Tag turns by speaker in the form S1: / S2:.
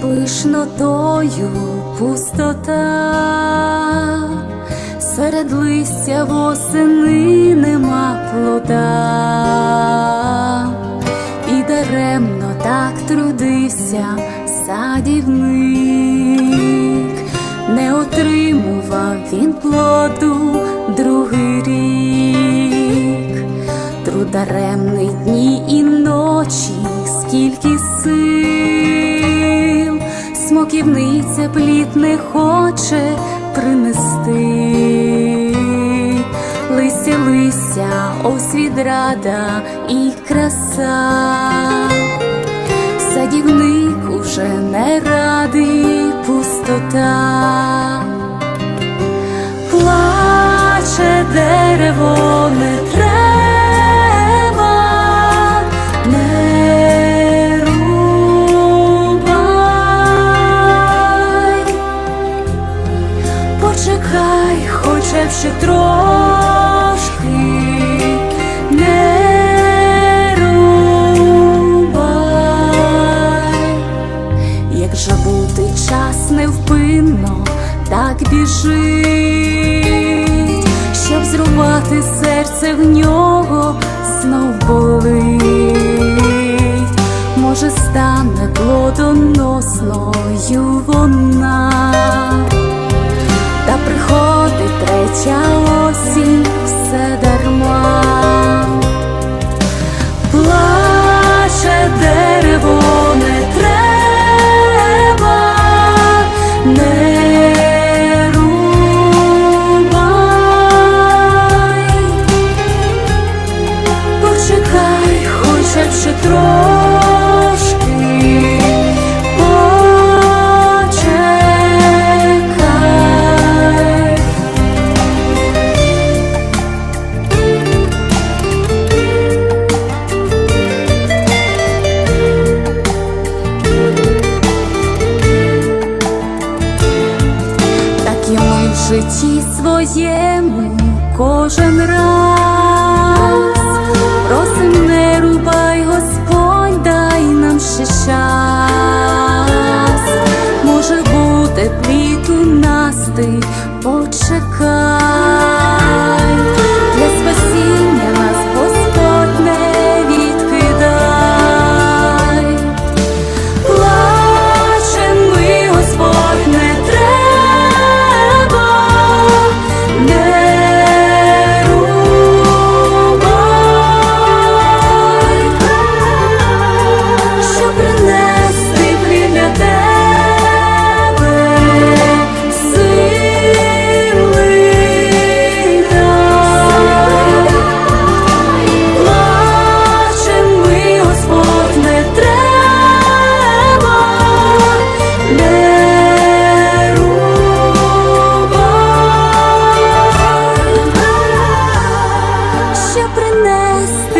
S1: пишнотою пустота, серед листя восени нема плода, і даремно так трудився садівник, не отримував він плоду другий рік, трударемний дні і ночі, скільки смоківниця плід не хоче принести. Лися, лися, ось відрада і краса. Садівник уже не радий пустота, почекай, хоча б ще трошки. Не рубай, як жабутий час невпинно так біжить, щоб зрубати серце в нього знов болить, може стане плодоносною вона, та приходить третя осінь все дарма. Плаче дерево не треба, не рубай, почекай, хоча ще трошки, в житті своєму кожен раз просим не рубай, Господь, дай нам ще час. Може буде плід у нас ти почекай. this.